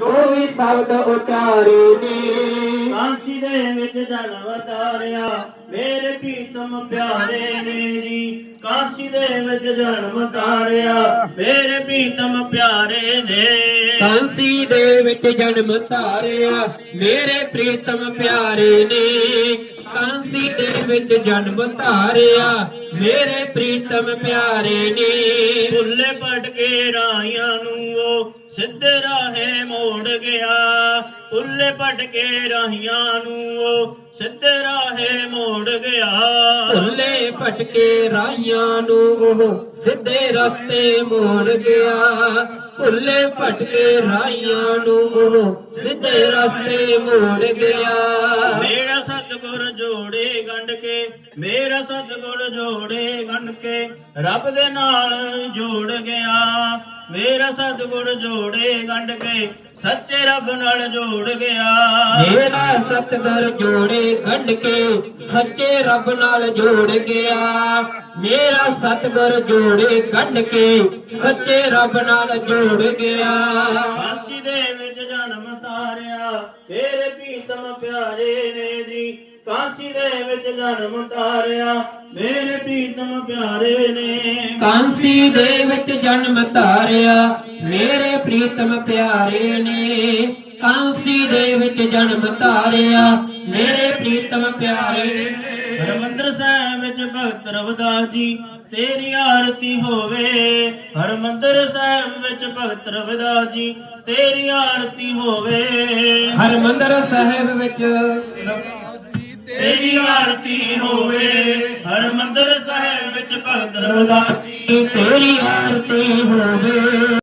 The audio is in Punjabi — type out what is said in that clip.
ਜੋ ਵੀ ਸ਼ਬਦ ਉਚਾਰੇ ਨੇ ਕਾਂਸੀ ਦੇ ਵਿੱਚ ਜਨਮ ਧਾਰਿਆ ਮੇਰੇ ਪ੍ਰੀਤਮ ਪਿਆਰੇ ਮੇਰੀ। ਕਾਂਸੀ ਦੇ ਵਿੱਚ ਜਨਮ ਧਾਰਿਆ ਮੇਰੇ ਪ੍ਰੀਤਮ ਪਿਆਰੇ ਨੇ। ਕਾਂਸੀ ਦੇ ਵਿੱਚ ਜਨਮ ਧਾਰਿਆ ਮੇਰੇ ਪ੍ਰੀਤਮ ਪਿਆਰੇ ਨੇ। ਕਾਂਸੀ ਦੇ ਵਿੱਚ ਜਨਮ ਧਾਰਿਆ ਮੇਰੇ ਪ੍ਰੀਤਮ ਪਿਆਰੇ ਨੇ। ਭੁੱਲੇ ਭਟਕੇ ਰਾਹੀਆਂ ਨੂੰ ਉਹ ਸਿੱਧੇ ਰਾਹੇ ਮੋੜ ਗਿਆ ਭੁੱਲੇ ਭਟਕੇ ਰਾਹੀਆਂ ਨੂੰ ਉਹ ਸਿੱਧੇ ਰਾਹੇ ਮੋੜ ਗਿਆ। ਭੁੱਲੇ ਭਟਕੇ ਰਾਹੀਆਂ ਨੂੰ ਉਹ ਸਿੱਧੇ ਰਸਤੇ ਮੋੜ ਗਿਆ। ਭੁੱਲੇ ਭਟਕੇ ਰਾਹੀਆਂ ਨੂੰ ਉਹ ਸਿੱਧੇ ਰਸਤੇ ਮੋੜ ਗਿਆ। ਮੇਰਾ ਸਤਿਗੁਰ ਜੋੜੇ ਗੰਢ ਕੇ, ਮੇਰਾ ਸਤਿਗੁਰ ਜੋੜੇ ਗੰਢ ਕੇ, ਰੱਬ ਦੇ ਨਾਲ ਜੋੜ ਗਿਆ। ਮੇਰਾ ਸਤਿਗੁਰ ਜੋੜੇ ਗੰਢ ਕੇ ਸੱਚੇ ਰੱਬ ਨਾਲ ਜੋੜ ਗਿਆ। ਮੇਰਾ ਸਤਿਗੁਰ ਜੋੜੇ ਗੰਢ ਕੇ ਸੱਚੇ ਰੱਬ ਨਾਲ ਜੋੜ ਗਿਆ। ਮੇਰਾ ਸਤਿਗੁਰ ਜੋੜੇ ਗੰਢ ਕੇ ਸੱਚੇ ਰੱਬ ਨਾਲ ਜੋੜ ਗਿਆ। ਕਾਸ਼ੀ ਦੇ ਵਿੱਚ ਜਨਮ ਧਾਰਿਆ ਤੇਰੇ ਪ੍ਰੀਤਮ ਪਿਆਰੇ ਨੇ ਜੀ। ਕਾਸ਼ੀ ਦੇ ਵਿੱਚ ਜਨਮ ਧਾਰਿਆ ਮੇਰੇ ਪ੍ਰੀਤਮ ਪਿਆਰੇ ਨੇ। ਕਾਂਸੀ ਦੇ ਵਿੱਚ ਜਨਮ ਧਾਰਿਆ ਮੇਰੇ ਪ੍ਰੀਤਮ ਪਿਆਰੇ ਨੇ। ਕਾਂਸੀ ਦੇ ਵਿੱਚ ਜਨਮ ਧਾਰਿਆ ਮੇਰੇ ਪ੍ਰੀਤਮ ਪਿਆਰੇ ਨੇ। ਹਰਮੰਦਰ ਸਾਹਿਬ ਵਿੱਚ ਭਗਤ ਰਵਿਦਾਸ ਜੀ ਤੇਰੀ ਆਰਤੀ ਹੋਵੇ। ਹਰਮੰਦਰ ਸਾਹਿਬ ਵਿੱਚ ਭਗਤ ਰਵਿਦਾਸ ਜੀ ਤੇਰੀ ਆਰਤੀ ਹੋਵੇ। ਹਰਮੰਦਰ ਸਾਹਿਬ ਵਿੱਚ ਤੇਰੀ ਆਰਤੀ ਹੋਵੇ ਹਰਮੰਦਰ ਸਾਹਿਬ ਵਿੱਚ ਭਗਤ ਰਵਿਦਾਸ ਤੇਰੀ ਆਰਤੀ ਹੋਵੇ।